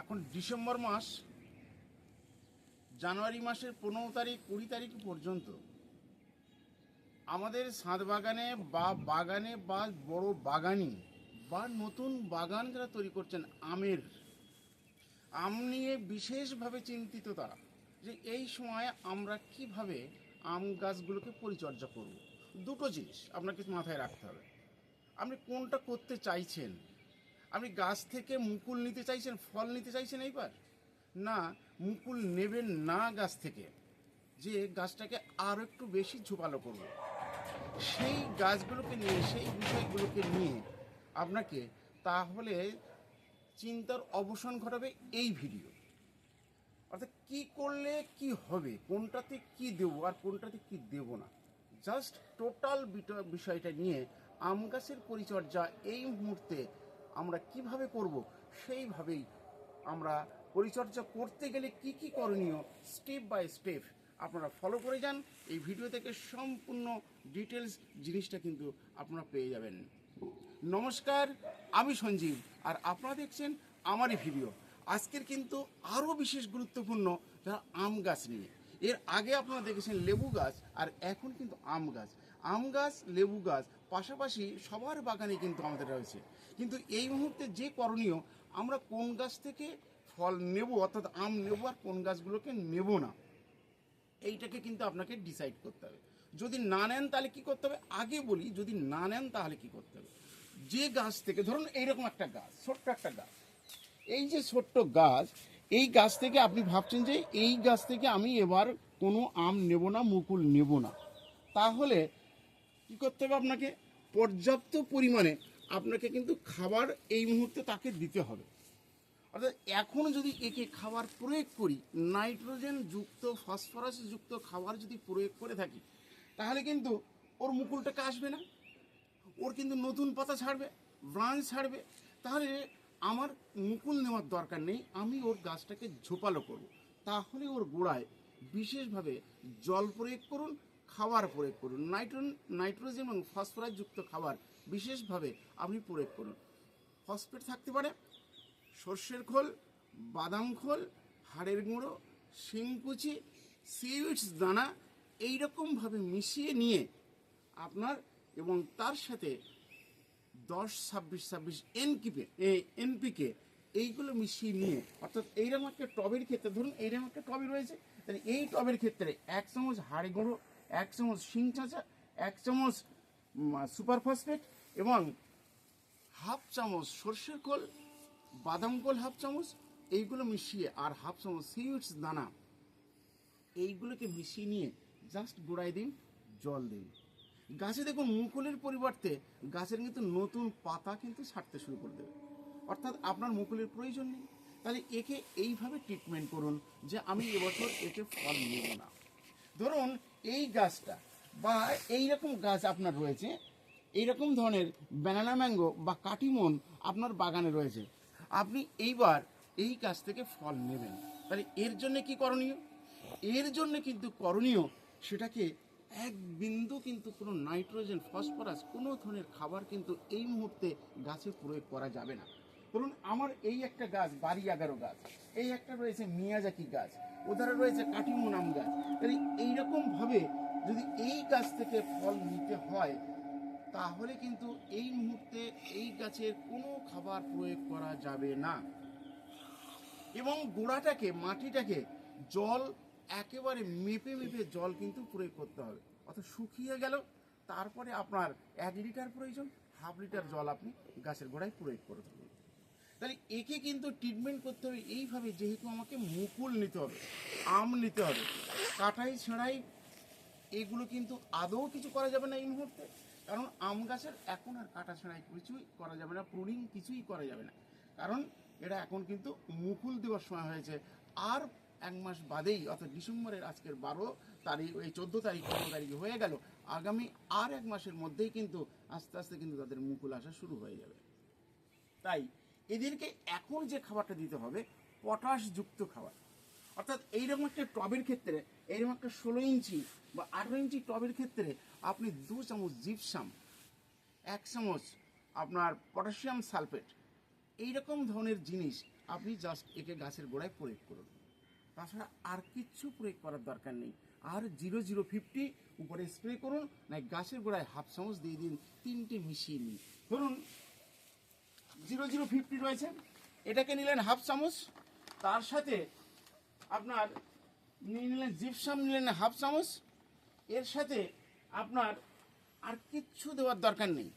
এখন ডিসেম্বর মাস, জানুয়ারি মাসের পনেরো তারিখ, কুড়ি তারিখ পর্যন্ত আমাদের সাত বাগানে বা বাগানে বা বড় বাগানি বা নতুন বাগান যারা তৈরি করছেন আমের, আম নিয়ে বিশেষভাবে চিন্তিত তারা যে এই সময় আমরা কীভাবে আম গাছগুলোকে পরিচর্যা করব। দুটো জিনিস আপনাকে মাথায় রাখতে হবে। আপনি কোনটা করতে চাইছেন আপনি গাছ থেকে মুকুল নিতে চাইছেন, ফল নিতে চাইছেন এইবার? না, মুকুল নেবেন না গাছ থেকে। যে গাছটাকে আরও একটু বেশি ঝোপালো করবে। সেই গাছগুলোকে নিয়ে, সেই বিষয়গুলোকে নিয়ে আপনাকে তাহলে চিন্তার অবসান ঘটাবে এই ভিডিও। অর্থাৎ কি করলে কি হবে, কোনটাতে কি দেবো আর কোনটাতে কি দেব না। জাস্ট টোটাল বিষয়টা নিয়ে আম গাছের পরিচর্যা এই মুহূর্তে আমরা কীভাবে করব, সেইভাবেই আমরা পরিচর্যা করতে গেলে কি কি করণীয় স্টেপ বাই স্টেপ আপনারা ফলো করে যান। এই ভিডিও থেকে সম্পূর্ণ ডিটেলস জিনিসটা কিন্তু আপনারা পেয়ে যাবেন। নমস্কার, আমি সঞ্জীব আর আপনারা দেখছেন আমারই ভিডিও আজকের কিন্তু আরও বিশেষ গুরুত্বপূর্ণ যারা আম গাছ নিয়ে। এর আগে আপনারা দেখেছেন লেবু গাছ আর এখন কিন্তু আম গাছ। আম গাছ, লেবু গাছ পাশাপাশি সবার বাগানে কিন্তু আমাদের রয়েছে। কিন্তু এই মুহূর্তে যে করণীয়, আমরা কোন গাছ থেকে ফল নেব, অর্থাৎ আম নেব আর কোন গাছগুলোকে নেব না, এইটাকে কিন্তু আপনাকে ডিসাইড করতে হবে। যদি না নেন তাহলে কি করতে হবে? আগে বলি, যদি না নেন তাহলে কি করতে হবে? যে গাছ থেকে, ধরুন এইরকম একটা গাছ, ছোট্ট একটা গাছ, এই যে ছোট্ট গাছ, এই গাছ থেকে আপনি ভাবছেন যে এই গাছ থেকে আমি এবার কোনো আম নেব না, মুকুল নেব না, তাহলে কি করতে হবে আপনাকে? পর্যাপ্ত পরিমাণে আপনাকে কিন্তু খাবার এই মুহূর্তে তাকে দিতে হবে। অর্থাৎ এখন যদি একে খাবার প্রয়োগ করি, নাইট্রোজেন যুক্ত, ফসফরাস যুক্ত খাবার যদি প্রয়োগ করে থাকি, তাহলে কিন্তু ওর মুকুলটাকে আসবে না। ওর কিন্তু নতুন পাতা ছাড়বে, ব্রাঞ্চ ছাড়বে। তাহলে আমার মুকুল নেওয়ার দরকার নেই, আমি ওর গাছটাকে ঝোপালো করব। তাহলে ওর গোড়ায় বিশেষভাবে জল প্রয়োগ করুন খাবার প্রয়োগ করুন। নাইট্রোন, নাইট্রোজেন এবং ফসফরাস যুক্ত খাবার বিশেষভাবে আপনি প্রয়োগ করুন। ফসফেট থাকতে পারে সর্ষের খোল, বাদাম খোল, হাড়ের গুঁড়ো, শিংকুচি সিউইটস দানা এইরকমভাবে মিশিয়ে নিয়ে আপনার এবং তার সাথে দশ, ছাব্বিশ ছাব্বিশ এনকিপে এনপিকে এইগুলো মিশিয়ে নিয়ে, অর্থাৎ এইরকম একটা টবের ক্ষেত্রে, ধরুন এইরকম একটা টবে রয়েছে, তাহলে এই টবের ক্ষেত্রে এক চামচ হাড়ি গুঁড়ো এক চামচ শিং চাঁচা, এক চামচ সুপার ফসফেট এবং হাফ চামচ সর্ষের খোল, বাদাম খোল হাফ চামচ, এইগুলো মিশিয়ে আর হাফ চামচ সিউইটস দানা, এইগুলোকে মিশিয়ে নিয়ে জাস্ট গোড়ায় দিন, জল দিন। গাছে দেখুন মুকুলের পরিবর্তে গাছের কিন্তু নতুন পাতা কিন্তু ছাড়তে শুরু করে দেবে। অর্থাৎ আপনার মুকুলের প্রয়োজন নেই। তাহলে একে এইভাবে ট্রিটমেন্ট করুন যে আমি এবছর একে ফল নেব না। ধরুন এই গাছটা বা এই রকম গাছ আপনার রয়েছে এইরকম ধরনের ব্যানানা ম্যাঙ্গো বা কাটিমন আপনার বাগানে রয়েছে, আপনি এইবার এই গাছ থেকে ফল নেবেন। তাহলে এর জন্য কি করণীয়? এর জন্য কিন্তু করণীয় সেটাকে এক বিন্দু কিন্তু কোনো নাইট্রোজেন ফসফরাস কোনো ধরনের খাবার কিন্তু এই মুহূর্তে গাছে প্রয়োগ করা যাবে না। ধরুন আমার এই একটা গাছ, বাড়ি এগারো গাছ, এই একটা রয়েছে মিয়াজাকি গাছ, ওধারে রয়েছে কাটিমোনাম গাছ। তাহলে এইরকমভাবে যদি এই গাছ থেকে ফল নিতে হয়, তাহলে কিন্তু এই মুহূর্তে এই গাছের কোনো খাবার প্রয়োগ করা যাবে না। এবং গোড়াটাকে, মাটিটাকে জল, একেবারে মেপে মেপে জল কিন্তু প্রয়োগ করতে হবে। অর্থাৎ শুকিয়ে গেল, তারপরে আপনার এক লিটার প্রয়োজন, হাফ লিটার জল আপনি গাছের গোড়ায় প্রয়োগ করে তাহলে একে কিন্তু ট্রিটমেন্ট করতে হবে। এইভাবে যেহেতু আমাকে মুকুল নিতে হবে, আম নিতে হবে কাটাই ছেঁড়াই, এগুলো কিন্তু আদৌ কিছু করা যাবে না এই মুহূর্তে। কারণ আম গাছের এখন আর কাটা ছেঁড়াই কিছুই করা যাবে না, প্রুনিং কিছুই করা যাবে না। কারণ এটা এখন কিন্তু মুকুল দেওয়ার সময় হয়েছে। আর এক মাস বাদেই, অর্থাৎ ডিসেম্বরের আজকের বারো তারিখ, এই চোদ্দ তারিখ, পনেরো তারিখ হয়ে গেল, আগামী আর এক মাসের মধ্যেই কিন্তু আস্তে আস্তে কিন্তু তাদের মুকুল আসা শুরু হয়ে যাবে। তাই এদেরকে এখন যে খাবারটা দিতে হবে পটাশ যুক্ত খাবার। অর্থাৎ এইরকম একটা টবের ক্ষেত্রে, এইরকম একটা ষোলো ইঞ্চি বা আঠেরো ইঞ্চি টবের ক্ষেত্রে আপনি দু চামচ জিপসাম, এক চামচ আপনার পটাশিয়াম সালফেট, এইরকম ধরনের জিনিস আপনি জাস্ট একে গাছের গোড়ায় প্রয়োগ করুন। তাছাড়া আর কিচ্ছু প্রয়োগ করার দরকার নেই। আর জিরো জিরো ফিফটি উপরে স্প্রে করুন না গাছের গোড়ায় হাফ চামচ দিয়ে দিন, তিনটে মিশিয়ে নিন। ধরুন জিরো জিরো ফিফটি রয়েছে। এটাকে নিলেন হাফ চামচ, তার সাথে আপনার নিয়ে নিলেন জিপসাম, নিলেন হাফ চামচ। এর সাথে আপনার আর কিচ্ছু দেওয়ার দরকার নেই।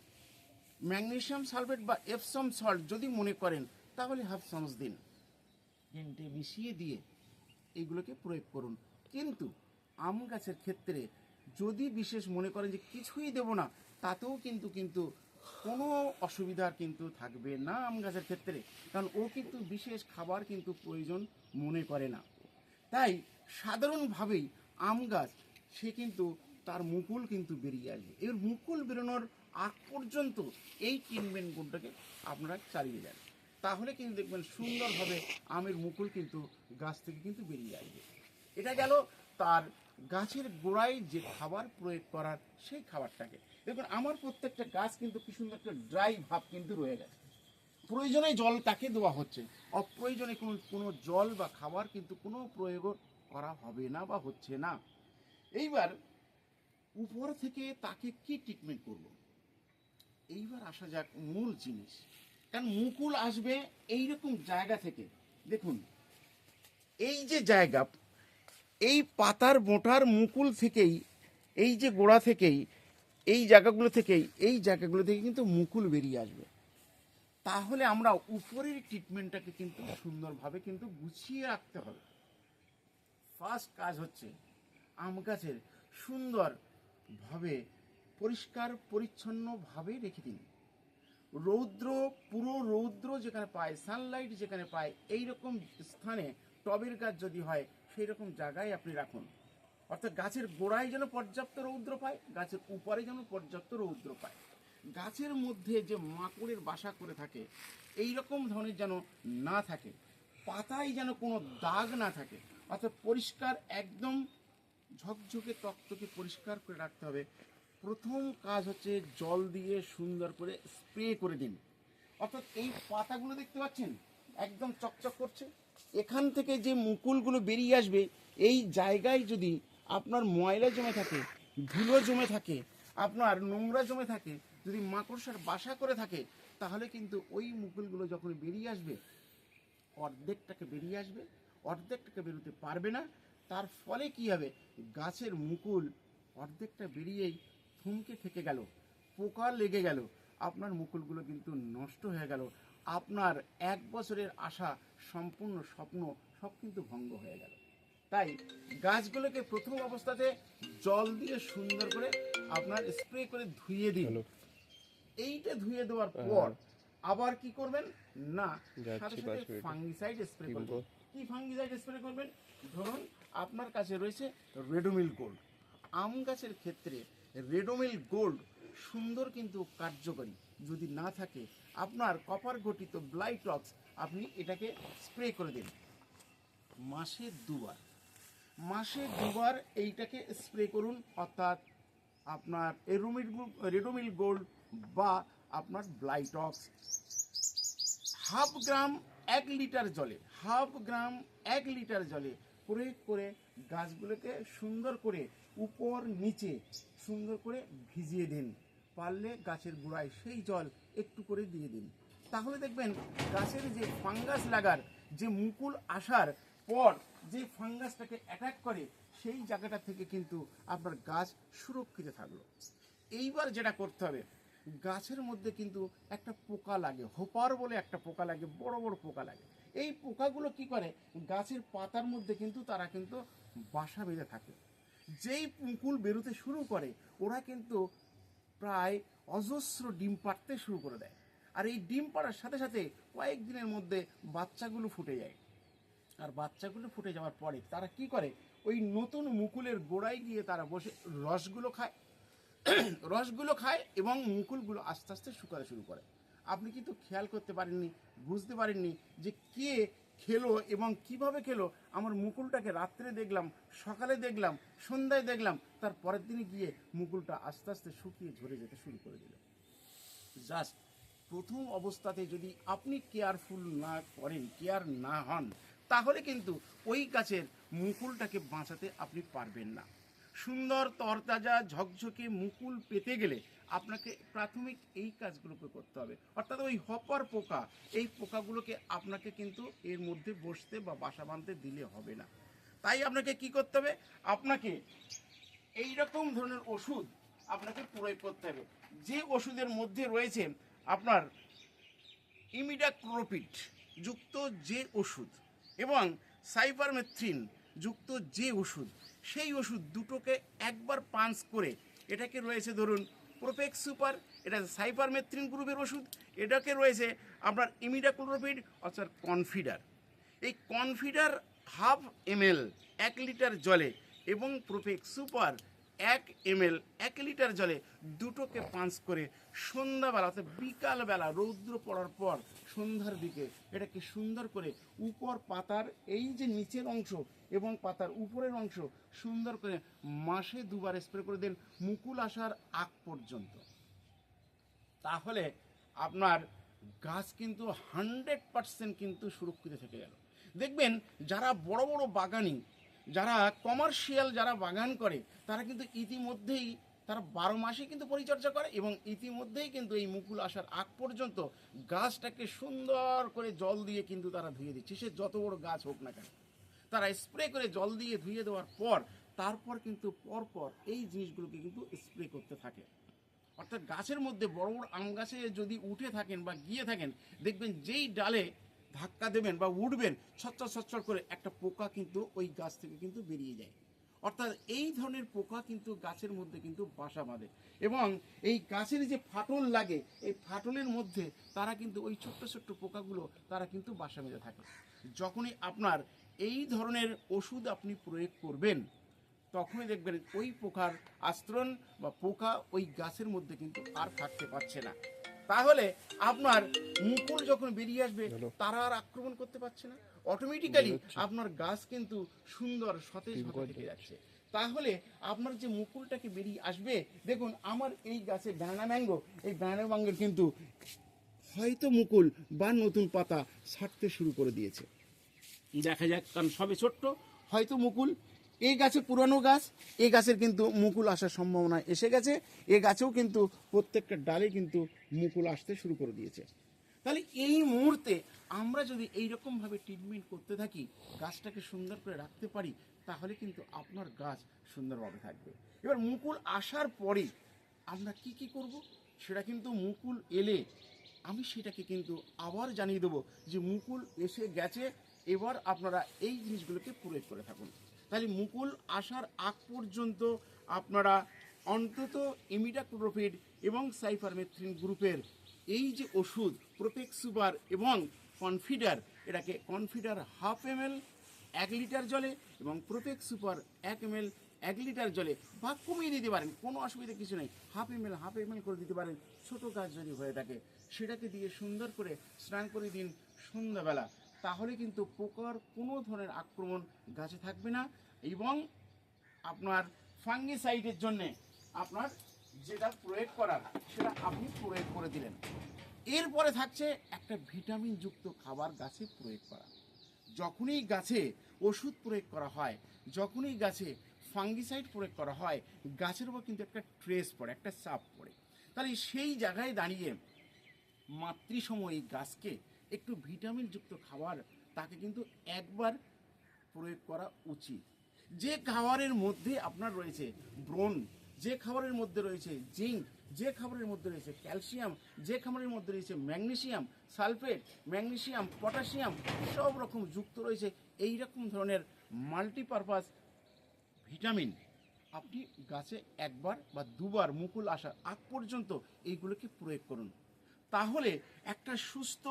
ম্যাগনেশিয়াম সালফেট বা এফসম সল্ট যদি মনে করেন, তাহলে হাফ চামচ দিন। তিনটে মিশিয়ে দিয়ে এইগুলোকে প্রয়োগ করুন। কিন্তু আম গাছের ক্ষেত্রে যদি বিশেষ মনে করেন যে কিছুই দেব না, তাতেও কিন্তু কিন্তু কোনো অসুবিধার কিন্তু থাকবে না আম গাছের ক্ষেত্রে। কারণ ও কিন্তু বিশেষ খাবার কিন্তু প্রয়োজন মনে করে না। তাই সাধারণভাবেই আম গাছ, সে কিন্তু তার মুকুল কিন্তু বেরিয়ে আসবে। এর মুকুল বেরোনোর আগ পর্যন্ত এই ট্রিটমেন্ট গুণটাকে আপনারা চালিয়ে যান। তাহলে কিন্তু দেখবেন সুন্দরভাবে আমের মুকুল কিন্তু গাছ থেকে কিন্তু বেরিয়ে আসবে। এটা গেল তার গাছের গোড়ায় যে খাবার প্রয়োগ করার সেই খাবারটাকে। দেখুন, আমার প্রত্যেকটা গাছ কিন্তু কি সুন্দর একটা ড্রাই ভাব কিন্তু রয়ে গেছে। প্রয়োজনে জল তাকে দেওয়া হচ্ছে। অপ্রয়োজনে কোনো কোনো জল বা খাবার কিন্তু কোনো প্রয়োগ করা হবে না বা হচ্ছে না। এইবার উপর থেকে তাকে কি ট্রিটমেন্ট করব? এইবার আসা যাক মূল জিনিস। কারণ মুকুল আসবে এই রকম জায়গা থেকে। দেখুন, এই যে জায়গা এই পাতার মোটার মুকুল থেকেই, এই যে গোড়া থেকেই, এই জায়গাগুলো থেকেই, এই জায়গাগুলো থেকে কিন্তু মুকুল বেরিয়ে আসবে। তাহলে আমরা উপরের ট্রিটমেন্টটাকে কিন্তু সুন্দরভাবে কিন্তু গুছিয়ে রাখতে হবে। ফার্স্ট কাজ হচ্ছে আম গাছের সুন্দরভাবে, পরিষ্কার, পরিচ্ছন্নভাবে রেখে দিন। রৌদ্র, পুরো রৌদ্র যেখানে পায় সানলাইট যেখানে পায় এই রকম স্থানে টবের গাছ যদি হয় সেই রকম জায়গায় আপনি রাখুন। অর্থাৎ গাছের গোড়ায় যেন পর্যাপ্ত রৌদ্র পায়, গাছের উপরে যেন পর্যাপ্ত রৌদ্র পায়। গাছের মধ্যে যে মাকড়ের বাসা করে থাকে এই রকম ধরনের যেন না থাকে, পাতায় যেন কোনো দাগ না থাকে, অর্থাৎ পরিষ্কার একদম ঝকঝকে তক্তকে পরিষ্কার করে রাখতে হবে। প্রথম কাজ হচ্ছে জল দিয়ে সুন্দর করে স্প্রে করে দিন। অর্থাৎ এই পাতাগুলো দেখতে পাচ্ছেন? একদম চকচক করছে। এখান থেকে যে মুকুলগুলো বেরিয়ে আসবে, এই জায়গায় যদি আপনার ময়লা জমে থাকে, ধুলো জমে থাকে, আপনার নোংরা জমে থাকে, যদি মাকড়সার বাসা করে থাকে, তাহলে কিন্তু ওই মুকুলগুলো যখন বেরিয়ে আসবে, অর্ধেকটাকে বেরিয়ে আসবে, অর্ধেকটাকে বেরোতে পারবে না। তার ফলে কি হবে? গাছের মুকুল অর্ধেকটা বেরিয়েই থমকে থেকে গেল, পোকা লেগে গেল, আপনার মুকুলগুলো কিন্তু নষ্ট হয়ে গেল। আপনার এক বছরের আশা সম্পূর্ণ স্বপ্ন সব কিন্তু ভঙ্গ হয়ে গেল। তাই গাছগুলোকে প্রথম অবস্থাতে জল দিয়ে সুন্দর করে আপনার স্প্রে করে ধুয়ে দিন। এইটা ধুয়ে দেওয়ার পর আবার কি করবেন? না সাথে সাথে ফাঙ্গিসাইড স্প্রে করবেন? কি ফাঙ্গিসাইড স্প্রে করবেন? ধরুন আপনার কাছে রয়েছে রেডোমিল গোল্ড আম গাছের ক্ষেত্রে রেডোমিল গোল্ড সুন্দর কিন্তু কার্যকরী। যদি না থাকে, আপনার কপার ঘটিত ব্লাইটক্স আপনি এটাকে স্প্রে করে দিন। মাসে দুবার। মাসে দুবার এইটাকে স্প্রে করুন, অর্থাৎ আপনার এরোমিল রেডোমিল গোল্ড বা আপনার ব্লাইটক্স হাফ গ্রাম এক লিটার জলে, হাফ গ্রাম এক লিটার জলে প্রয়োগ করে গাছগুলোকে সুন্দর করে উপর নিচে সুন্দর করে ভিজিয়ে দিন। পারলে গাছের গোড়ায় সেই জল একটু করে দিয়ে দিন। তাহলে দেখবেন গাছের যে ফাঙ্গাস লাগার যে মুকুল আসার পর যে ফাঙ্গাসটাকে অ্যাটাক করে, সেই জায়গাটা থেকে কিন্তু আপনার গাছ সুরক্ষিত থাকল। এইবার যেটা করতে হবে, গাছের মধ্যে কিন্তু একটা পোকা লাগে, হোপার বলে একটা পোকা লাগে, বড় বড় পোকা লাগে। এই পোকাগুলো কি করে? গাছের পাতার মধ্যে কিন্তু তারা কিন্তু বাসা বেঁধে থাকে। যেই মুকুল বেরোতে শুরু করে, ওরা কিন্তু প্রায় অজস্র ডিম পাড়তে শুরু করে দেয়। আর এই ডিম পাড়ার সাথে সাথে কয়েকদিনের মধ্যে বাচ্চাগুলো ফুটে যায়। আর বাচ্চাগুলো ফুটে যাওয়ার পরে তারা কি করে? ওই নতুন মুকুলের গোড়ায় গিয়ে তারা বসে রসগুলো খায়। রসগুলো খায় এবং মুকুলগুলো আস্তে আস্তে শুকাতে শুরু করে। আপনি কিন্তু খেয়াল করতে পারেননি, বুঝতে পারেননি যে কে খেলো এবং কীভাবে খেলো, আমার মুকুলটাকে রাত্রে দেখলাম, সকালে দেখলাম, সন্ধ্যায় দেখলাম, তার পরের দিনে গিয়ে মুকুলটা আস্তে আস্তে শুকিয়ে ঝরে যেতে শুরু করে দিল। জাস্ট প্রথম অবস্থাতে যদি আপনি কেয়ারফুল না করেন কেয়ার না হন, তাহলে কিন্তু ওই গাছের মুকুলটাকে বাঁচাতে আপনি পারবেন না। সুন্দর তরতাজা, ঝকঝকে মুকুল পেতে গেলে আপনাকে প্রাথমিক এই কাজগুলোকে করতে হবে। অর্থাৎ ওই হপার পোকা, এই পোকাগুলোকে আপনাকে কিন্তু এর মধ্যে বসতে বা বাসা বাঁধতে দিলে হবে না। তাই আপনাকে কি করতে হবে? আপনাকে এই রকম ধরনের ওষুধ আপনাকে প্রয়োগ করতে হবে। যে ওষুধের মধ্যে রয়েছে আপনার ইমিডাক্লোপিড যুক্ত যে ওষুধ এবং সাইপারমেথ্রিন যুক্ত যে ওষুধ সেই ওষুধ দুটোকে একবার পাঞ্চ করে, এটাকে রয়েছে ধরুন প্রোপেক্স সুপার এটা সাইপারমেথ্রিন গ্রুপের ওষুধ, এটাকে রয়েছে আপনার ইমিডাক্লোরোফিড অর্থাৎ কনফিডার এই কনফিডার হাফ এম এক লিটার জলে এবং প্রোপেক্স সুপার এক এমএল, এক লিটার জলে দুটোকে পাঞ্চ করে সন্ধ্যাবেলা অর্থাৎ বিকালবেলা রৌদ্র পড়ার পর সন্ধ্যার দিকে এটাকে সুন্দর করে উপর পাতার এই যে নিচের অংশ এবং পাতার উপরের অংশ সুন্দর করে মাসে দুবার স্প্রে করে দেন মুকুল আসার আগ পর্যন্ত। তাহলে আপনার গাছ কিন্তু হান্ড্রেড পার্সেন্ট কিন্তু সুরক্ষিত থেকে গেল। দেখবেন যারা বড় বড় বাগানি যারা কমার্শিয়াল যারা বাগান করে, তারা কিন্তু ইতিমধ্যেই, তারা বারো মাসে কিন্তু পরিচর্যা করে এবং ইতিমধ্যেই কিন্তু এই মুকুল আসার আগ পর্যন্ত গাছটাকে সুন্দর করে জল দিয়ে কিন্তু তারা ধুয়ে দিচ্ছে। সে যত বড় গাছ হোক না কেন। তারা স্প্রে করে জল দিয়ে ধুয়ে দেওয়ার পর, তারপর কিন্তু পরপর এই জিনিসগুলোকে কিন্তু স্প্রে করতে থাকে। অর্থাৎ গাছের মধ্যে বড় বড় আম গাছে যদি উঠে থাকেন বা গিয়ে থাকেন, দেখবেন যেই ডালে ধাক্কা দেবেন বা উঠবেন, ছচ্ছর ছচ্ছর করে একটা পোকা কিন্তু ওই গাছ থেকে কিন্তু বেরিয়ে যায়। অর্থাৎ এই ধরনের পোকা কিন্তু গাছের মধ্যে কিন্তু বাসা বাঁধে এবং এই গাছের যে ফাটল লাগে, এই ফাটলের মধ্যে তারা কিন্তু ওই ছোট্ট ছোট্ট পোকাগুলো তারা কিন্তু বাসা বেঁধে থাকে। যখনই আপনার এই ধরনের ওষুধ আপনি প্রয়োগ করবেন, তখনই দেখবেন ওই পোকার আস্তরণ বা পোকা ওই গাছের মধ্যে কিন্তু আর থাকতে পারছে না। তাহলে আপনার মুকুল যখন বেরিয়ে আসবে তারা আর আক্রমণ করতে পারছে না। অটোমেটিক্যালি আপনার গাছ কিন্তু সুন্দর সতেজ হতে থেকে যাচ্ছে। তাহলে আপনার যে মুকুলটাকে বেরিয়ে আসবে দেখুন আমার এই গাছে ব্যানা ম্যাঙ্গো এই ব্যানা ম্যাঙ্গোর কিন্তু হয়তো মুকুল বা নতুন পাতা ছাড়তে শুরু করে দিয়েছে। দেখা যাক কারণ সবে ছোট্ট। হয়তো মুকুল এই গাছে পুরানো গাছ এই গাছের কিন্তু মুকুল আসার সম্ভাবনা এসে গেছে, এ গাছেও কিন্তু প্রত্যেকটা ডালে কিন্তু মুকুল আসতে শুরু করে দিয়েছে। তাহলে এই মুহূর্তে আমরা যদি এই রকমভাবে ট্রিটমেন্ট করতে থাকি, গাছটাকে সুন্দর করে রাখতে পারি, তাহলে কিন্তু আপনার গাছ সুন্দরভাবে থাকবে। এবার মুকুল আসার পরে আমরা কি কি করব? সেটা কিন্তু মুকুল এলে আমি সেটাকে কিন্তু আবার জানিয়ে দেবো যে মুকুল এসে গেছে, এবার আপনারা এই জিনিসগুলোকে প্রয়োগ করে থাকুন। তাহলে মুকুল আসার আগ পর্যন্ত আপনারা অন্তত ইমিডাক্লোরোপিড এবং সাইফারমেথ্রিন গ্রুপের এই যে ওষুধ, প্রোপেক সুপার এবং কনফিডার, এটাকে কনফিডার হাফ এম এল এক লিটার জলে এবং প্রোপেক সুপার এক এম এল এক লিটার জলে বা কমিয়ে দিতে পারেন, কোনো অসুবিধা কিছু নেই। Half M L half M L করে দিতে পারেন, ছোটো গাছ যদি হয়ে থাকে, সেটাকে দিয়ে সুন্দর করে স্নান করে দিন সন্ধ্যাবেলা। তাহলে কিন্তু পোকার কোনো ধরনের আক্রমণ গাছে থাকবে না এবং আপনার ফাঙ্গিসাইডের জন্যে আপনার যেটা প্রয়োগ করার, সেটা আপনি প্রয়োগ করে দিলেন। এরপরে থাকছে একটা ভিটামিন যুক্ত খাবার গাছে প্রয়োগ করা। যখনই গাছে ওষুধ প্রয়োগ করা হয়, যখনই গাছে ফাঙ্গিসাইড প্রয়োগ করা হয়, গাছের উপর কিন্তু একটা ট্রেস পড়ে, একটা চাপ পড়ে। তাহলে সেই জায়গায় দাঁড়িয়ে মাতৃসম এই গাছকে একটু ভিটামিন যুক্ত খাবার তাকে কিন্তু একবার প্রয়োগ করা উচিত। যে খাবারের মধ্যে আপনার রয়েছে ব্রোন যে খাবারের মধ্যে রয়েছে জিঙ্ক, যে খাবারের মধ্যে রয়েছে ক্যালসিয়াম, যে খাবারের মধ্যে রয়েছে ম্যাগনেসিয়াম, সালফেট, ম্যাগনেসিয়াম পটাশিয়াম সব রকম যুক্ত রয়েছে। এই রকম ধরনের মাল্টিপারপাস ভিটামিন আপনি গাছে একবার বা দুবার মুকুল আসার আগ পর্যন্ত এইগুলোকে প্রয়োগ করুন। তাহলে একটা সুস্থ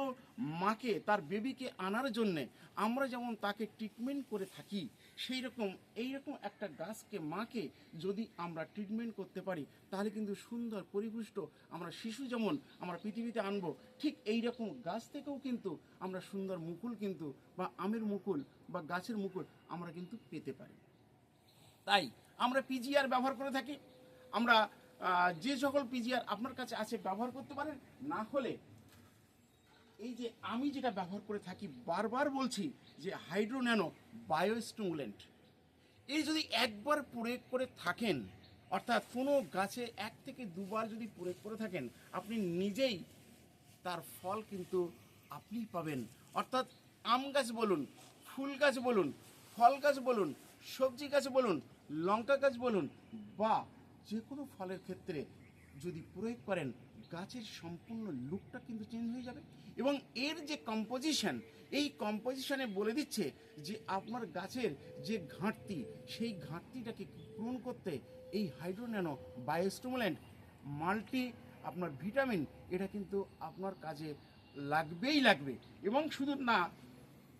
মাকে, তার বেবিকে আনার জন্যে আমরা যেমন তাকে ট্রিটমেন্ট করে থাকি সেই রকম এইরকম একটা গাছকে, মাকে যদি আমরা ট্রিটমেন্ট করতে পারি, তাহলে কিন্তু সুন্দর পরিপুষ্ট আমরা শিশু যেমন আমরা পৃথিবীতে আনব, ঠিক এই রকম গাছ থেকেও কিন্তু আমরা সুন্দর মুকুল কিন্তু বা আমের মুকুল বা গাছের মুকুল আমরা কিন্তু পেতে পারি। তাই আমরা পিজিআর ব্যবহার করে থাকি, আমরা যে সকল পিজিআর আপনার কাছে আছে, ব্যবহার করতে পারেন। না হলে এই যে আমি যেটা ব্যবহার করে থাকি, বারবার বলছি যে হাইড্রো ন্যানো বায়োস্টিমুলেন্ট এই যদি একবার প্রয়োগ করে থাকেন, অর্থাৎ কোনো গাছে এক থেকে দুবার যদি প্রয়োগ করে থাকেন, আপনি নিজেই তার ফল কিন্তু আপনিই পাবেন। অর্থাৎ আম গাছ বলুন, ফুল গাছ বলুন, ফল গাছ বলুন, সবজি গাছ বলুন, লঙ্কা গাছ বলুন বা যে কোনো ফলের ক্ষেত্রে যদি প্রয়োগ করেন, গাছের সম্পূর্ণ লুকটা কিন্তু চেঞ্জ হয়ে যাবে। এবং এর যে কম্পোজিশন এই কম্পোজিশনে বলে দিচ্ছে যে আপনার গাছের যে ঘাটতি, সেই ঘাটতিটাকে পূরণ করতে এই হাইড্রোন্যানো বায়োস্টিমুলেন্ট মাল্টি আপনার ভিটামিন এটা কিন্তু আপনার কাজে লাগবেই লাগবে। এবং শুধু না,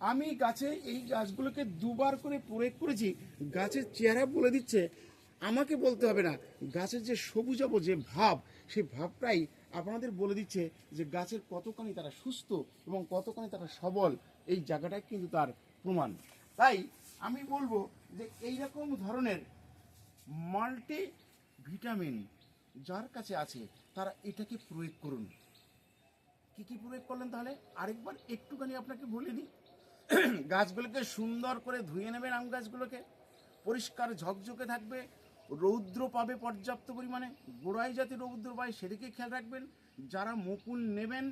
আমি গাছে এই গাছগুলোকে দুবার করে প্রয়োগ করেছি, গাছের চেহারা বলে দিচ্ছে আমাকে বলতে হবে না। গাছের যে সবুজাব যে ভাব, সেই ভাবটাই আপনাদের বলে দিচ্ছে যে গাছের কতখানি তারা সুস্থ এবং কতখানি তারা সবল, এই জায়গাটাই কিন্তু তার প্রমাণ। তাই আমি বলব যে এইরকম ধরনের মাল্টি ভিটামিন যার কাছে আছে, তারা এটাকে প্রয়োগ করুন। কি কি প্রয়োগ করলেন তাহলে? আরেকবার একটুখানি আপনাকে বলে দিই। গাছগুলোকে সুন্দর করে ধুয়ে নেবেন আম গাছগুলোকে। পরিষ্কার ঝকঝকে থাকবে। রৌদ্র পাবে পর্যাপ্ত পরিমাণে। গোড়ায় যাতে রৌদ্র পায়, সেদিকে খেয়াল রাখবেন। যারা মুকুল নেবেন,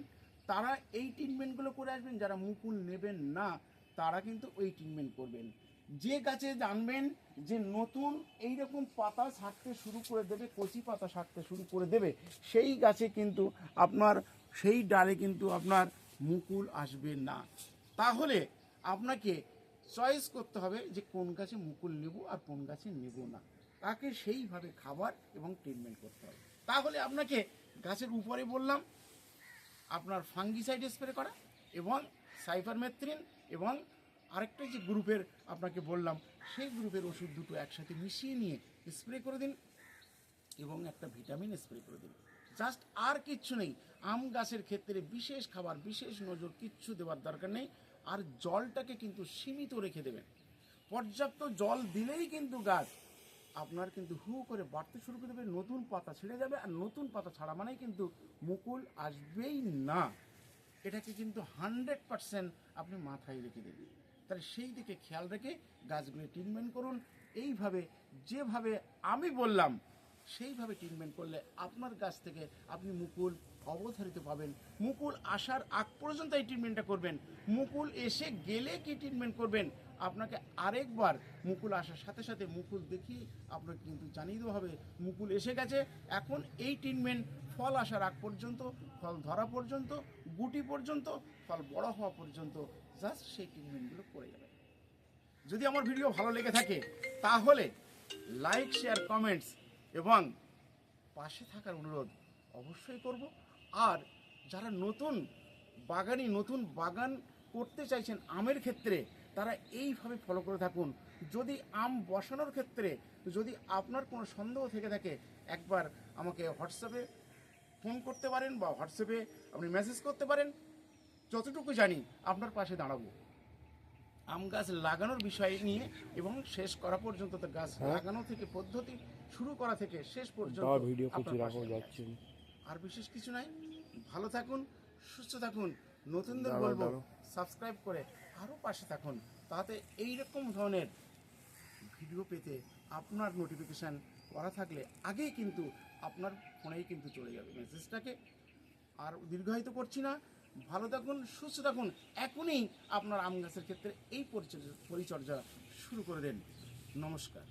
তারা এই ট্রিটমেন্টগুলো করে আসবেন। যারা মুকুল নেবেন না, তারা কিন্তু ওই ট্রিটমেন্ট করবেন। যে গাছে জানবেন যে নতুন এই রকম পাতা ছাড়তে শুরু করে দেবে, কচি পাতা ছাড়তে শুরু করে দেবে, সেই গাছে কিন্তু আপনার, সেই ডালে কিন্তু আপনার মুকুল আসবে না। তাহলে আপনাকে চয়েস করতে হবে যে কোন গাছে মুকুল নেব আর কোন গাছে নেব না। তাকে সেইভাবে খাবার এবং ট্রিটমেন্ট করতে হবে। তাহলে আপনাকে গাছের উপরে বললাম, আপনার ফাঙ্গিসাইড স্প্রে করা এবং সাইফারমেথ্রিন এবং আরেকটা যে গ্রুপের আপনাকে বললাম, সেই গ্রুপের ওষুধ দুটো একসাথে মিশিয়ে নিয়ে স্প্রে করে দিন এবং একটা ভিটামিন স্প্রে করে দিন। জাস্ট আর কিচ্ছু নেই, আম গাছের ক্ষেত্রে বিশেষ খাবার, বিশেষ নজর কিচ্ছু দেওয়ার দরকার নেই, আর জলটাকে কিন্তু সীমিত রেখে দেবেন। পর্যাপ্ত জল দিলেই কিন্তু গাছ আপনার কিন্তু হু করে বাড়তে শুরু করে দেবে, নতুন পাতা ছিঁড়ে যাবে, আর নতুন পাতা ছাড়া মানেই কিন্তু মুকুল আসবেই না। এটাকে কিন্তু হান্ড্রেড পারসেন্ট আপনি মাথায় রেখে দেবেন। তাহলে সেই দিকে খেয়াল রেখে গাছগুলি ট্রিটমেন্ট করুন। এইভাবে যেভাবে আমি বললাম, সেইভাবে ট্রিটমেন্ট করলে আপনার গাছ থেকে আপনি মুকুল অবধারিত পাবেন। মুকুল আসার আগ পর্যন্ত এই ট্রিটমেন্টটা করবেন। মুকুল এসে গেলে কি ট্রিটমেন্ট করবেন? আপনাকে আরেকবার মুকুল আসার সাথে সাথে মুকুল দেখিয়ে আপনাকে কিন্তু জানিয়ে দেওয়া হবে, মুকুল এসে গেছে। এখন এই ট্রিটমেন্ট ফল আসার আগ পর্যন্ত, ফল ধরা পর্যন্ত, গুটি পর্যন্ত, ফল বড় হওয়া পর্যন্ত জাস্ট সেই ট্রিটমেন্টগুলো করে যাবে যদি আমার ভিডিও ভালো লেগে থাকে, তাহলে লাইক শেয়ার কমেন্টস এবং পাশে থাকার অনুরোধ অবশ্যই করব। আর যারা নতুন, বাগানি, নতুন বাগান করতে চাইছেন আমের ক্ষেত্রে তারা এইভাবে ফলো করে থাকুন। যদি আম বসানোর ক্ষেত্রে যদি আপনার কোনো সন্দেহ থেকে থাকে একবার আমাকে হোয়াটসঅ্যাপে ফোন করতে পারেন বা হোয়াটসঅ্যাপে আপনি মেসেজ করতে পারেন। যতটুকু জানি আপনার পাশে দাঁড়াবো। আম গাছ লাগানোর বিষয় নিয়ে এবং শেষ করা পর্যন্ত তো গাছ লাগানো থেকে পদ্ধতি শুরু করা থেকে শেষ পর্যন্ত আর বিশেষ কিছু নাই ভালো থাকুন সুস্থ থাকুন নতুনদের বলব সাবস্ক্রাইব করে আরও পাশে থাকুন। তাতে এই রকম ধরনের ভিডিও পেতে আপনার নোটিফিকেশান করা থাকলে আগেই কিন্তু আপনার ফোনেই কিন্তু চলে যাবে মেসেজটাকে আর দীর্ঘায়িত করছি না। ভালো থাকুন, সুস্থ থাকুন। এখনই আপনার আম গাছের ক্ষেত্রে এই পরিচর্যা পরিচর্যা শুরু করে দেন। নমস্কার।